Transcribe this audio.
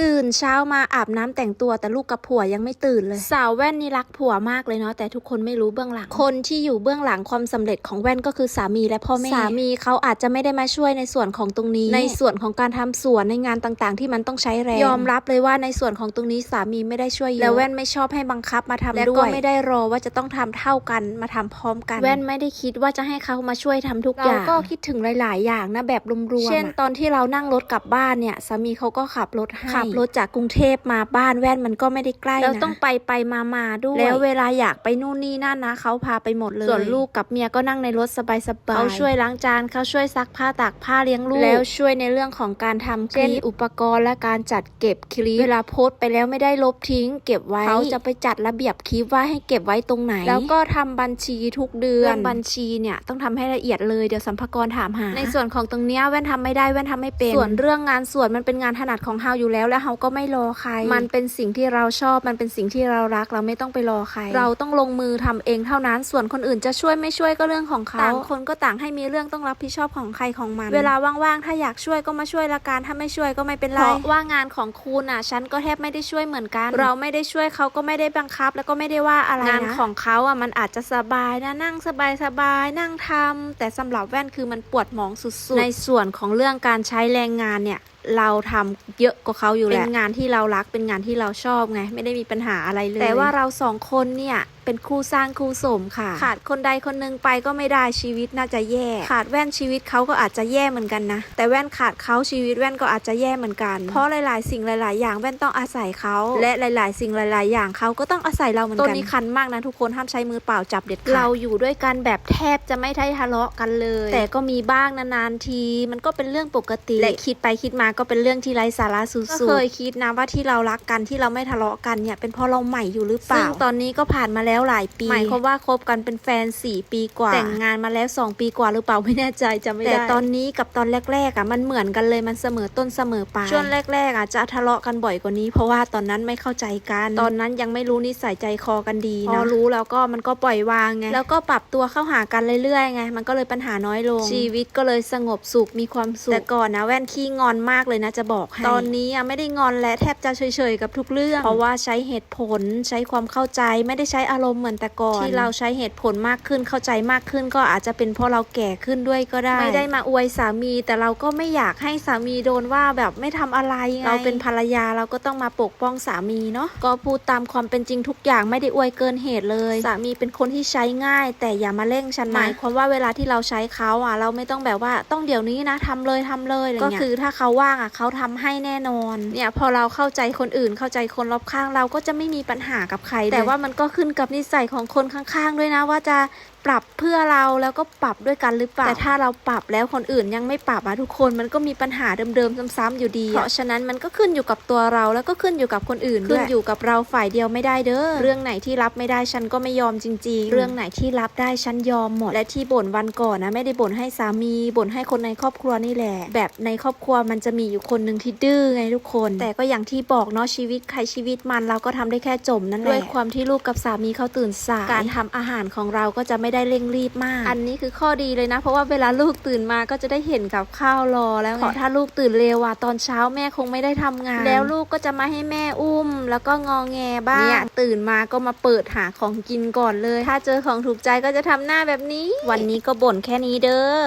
ตื่นเช้ามาอาบน้ำแต่งตัวแต่ลูกกับผัวยังไม่ตื่นเลย สาวแว่นนี่รักผัวมากเลยเนาะแต่ทุกคนไม่รู้เบื้องหลัง คนที่อยู่เบื้องหลังความสำเร็จของแว่นก็คือสามีและพ่อแม่สามีเขาอาจจะไม่ได้มาช่วยในส่วนของตรงนี้ ในส่วนของการทำสวนในงานต่างๆ ที่มันต้องใช้แรงยอมรับเลยว่าในส่วนของตรงนี้สามีไม่ได้ช่วยเยอะแล้วแว่นไม่ชอบให้บังคับมาทำด้วยและก็ไม่ได้รอว่าจะต้องทำเท่ากันมาทำพร้อมกัน แว่นไม่ได้คิดว่าจะให้เขามาช่วยทำทุกอย่างเราก็คิดถึงหลาย ๆ อย่างนะแบบรวมๆเช่น ตอนที่เรานั่งรถกลับบ้านเนี่ยสามีเขาก็ขับรถให้ขับรถจากกรุงเทพมาบ้านแว่นมันก็ไม่ได้ใกล้นะแล้วต้องไปไปมามาด้วย แล้วเวลาอยากไปนู่นนี่นั่นนะเขาพาไปหมดเลย ส่วนลูกกับเมียก็นั่งในรถสบายๆเขาช่วยล้างจานเขาช่วยซักผ้าตากผ้าเลี้ยงลูก แล้วช่วยในเรื่องของการทำคลิปอุปกรณ์และการจัดเก็บคลิปเวลาโพสต์ไปแล้วไม่ได้ลบทิ้ง เก็บไว้เขาจะไปจัดระเบียบคลิปว่าให้เก็บไว้ตรงไหน แล้วก็ทำบัญชีทุกเดือนบัญชีเนี่ยต้องทำให้ละเอียดเลยเดี๋ยวสัมภากระถามหา ในส่วนของตรงเนี้ยแว่นทำไม่ได้แว่นทำไม่เป็นส่วนเรื่องงานสวนมันเป็นงานถนัดของเฮาอยู่แล้วและเฮาก็ไม่รอใคร มันเป็นสิ่งที่เราชอบ มันเป็นสิ่งที่เรารัก เราไม่ต้องไปรอใคร เราต้องลงมือทำเองเท่านั้น ส่วนคนอื่นจะช่วยไม่ช่วยก็เรื่องของเขาต่างคนก็ต่างให้มีเรื่องต้องรับผิดชอบของใครของมัน เวลาว่างๆ ถ้าอยากช่วยก็มาช่วยละกัน ถ้าไม่ช่วยก็ไม่เป็นไร เพราะว่างานของคุณอะ ฉันก็แทบไม่ได้ช่วยเหมือนกัน เราไม่ได้ช่วยเขาก็ไม่ได้บังคับ แล้วก็ไม่ได้ว่าอะไรนะงานของเขาอะมันอาจจะสบายนะนั่งสบายสบายๆนั่งทำแต่สำหรับแว่นคือมันปวดหมองสุดๆ ในส่วนของเรื่องการใช้แรงงานเนี่ย เราทำเยอะกว่าเขาอยู่แล้วเป็นงานที่เรารักเป็นงานที่เราชอบไง ไม่ได้มีปัญหาอะไรเลย แต่ว่าเราสองคนเนี่ย เป็นคู่สร้างคู่สมค่ะ ขาดคนใดคนหนึงไปก็ไม่ได้ชีวิตน่าจะแย่ ขาดแว่นชีวิตเขาก็อาจจะแย่เหมือนกันนะ แต่แว่นขาดเขาชีวิตแว่นก็อาจจะแย่เหมือนกัน เพราะหลายๆ สิ่งหลาย ๆ อย่างแว่นต้องอาศัยเขาและหลาย ๆ สิ่งหลาย ๆ อย่างเขาก็ต้องอาศัยเราเหมือนกันต้นนี้คันมากนะทุกคนห้ามใช้มือเปล่าจับเด็ดขาดเราอยู่ด้วยกันแบบแทบจะไม่ได้ทะเลาะกันเลย แต่ก็มีบ้างนานๆที มันก็เป็นเรื่องปกติและคิดไปคิดมาก็เป็นเรื่องที่ไร้สาระสุดๆก็เคยคิดนะว่าที่เรารักกันที่เราไม่ทะเลาะกันเนี่ยเป็นเพราะเราใหม่อยู่หรือเปล่าซึ่งตอนนี้ก็ผ่านมาแล้วหลายปี หมายความว่าคบกันเป็นแฟน 4 ปีกว่า แต่งงานมาแล้ว 2 ปีกว่าหรือเปล่าไม่แน่ใจจำไม่ได้ แต่ตอนนี้กับตอนแรกๆอะมันเหมือนกันเลยมันเสมอต้นเสมอปลายช่วงแรกๆอะจะทะเลาะกันบ่อยกว่านี้ เพราะว่าตอนนั้นไม่เข้าใจกัน ตอนนั้นยังไม่รู้นิสัยใจคอกันดีนะพอรู้แล้วก็มันก็ปล่อยวางไงแล้วก็ปรับตัวเข้าหากันเรื่อยๆไงมันก็เลยปัญหาน้อยลง ชีวิตก็เลยสงบสุขมีความสุขแต่ก่อนนะแว่นขี้งอนมากเลยนะจะบอกให้ตอนนี้อะไม่ได้งอนและแทบจะเฉยๆกับทุกเรื่อง เพราะว่าใช้เหตุผลใช้ความเข้าใจไม่ได้ใช้อารมณ์เหมือนแต่ก่อนที่เราใช้เหตุผลมากขึ้นเข้าใจมากขึ้น ก็อาจจะเป็นเพราะเราแก่ขึ้นด้วยก็ได้ ไม่ได้มาอวยสามี แต่เราก็ไม่อยากให้สามีโดนว่าแบบไม่ทำอะไรไงเราเป็นภรรยาเราก็ต้องมาปกป้องสามีเนาะก็พูดตามความเป็นจริงทุกอย่างไม่ได้อวยเกินเหตุเลยสามีเป็นคนที่ใช้ง่าย แต่อย่ามาเร่งฉันนะหมายความว่าเวลาที่เราใช้เขาอะ เราไม่ต้องแบบว่าต้องเดี๋ยวนี้นะทำเลยทำเลยอะไรเงี้ยก็คือถ้าเขาว่างอะเขาทำให้แน่นอนเนี่ยพอเราเข้าใจคนอื่นเข้าใจคนรอบข้างเราก็จะไม่มีปัญหากับใครแต่ว่ามันก็ขึ้นกับนิสัยของคนข้างๆด้วยนะว่าจะปรับเพื่อเราแล้วก็ปรับด้วยกันหรือเปล่าแต่ถ้าเราปรับแล้วคนอื่นยังไม่ปรับอะทุกคนมันก็มีปัญหาเดิมๆซ้ำๆอยู่ดี เพราะฉะนั้นมันก็ขึ้นอยู่กับตัวเราแล้วก็ขึ้นอยู่กับคนอื่นด้วยขึ้นอยู่กับเราฝ่ายเดียวไม่ได้เด้อเรื่องไหนที่รับไม่ได้ฉันก็ไม่ยอมจริง ๆ เรื่องไหนที่รับได้ฉันยอมหมด และที่บ่นวันก่อนนะไม่ได้บ่นให้สามีบ่นให้คนในครอบครัวนี่แหละ แบบในครอบครัวมันจะมีอยู่คนหนึ่งที่ดื้อไงทุกคน แต่ก็อย่างที่บอกเนาะชีวิตใครชีวิตมันเราก็ทำได้แค่จมนั่นแหละด้วยความที่ลูกกับสามีเขาตื่นสายการทำอาหารของเราก็จะไม่ได้เร่งรีบมาก อันนี้คือข้อดีเลยนะ เพราะว่าเวลาลูกตื่นมาก็จะได้เห็นกับข้าวรอแล้วไงเพราะถ้าลูกตื่นเร็วอะตอนเช้าแม่คงไม่ได้ทำงาน แล้วลูกก็จะมาให้แม่อุ้ม แล้วก็งอแงบ้างเนี่ยตื่นมาก็มาเปิดหาของกินก่อนเลย ถ้าเจอของถูกใจก็จะทำหน้าแบบนี้ วันนี้ก็บ่นแค่นี้เด้อ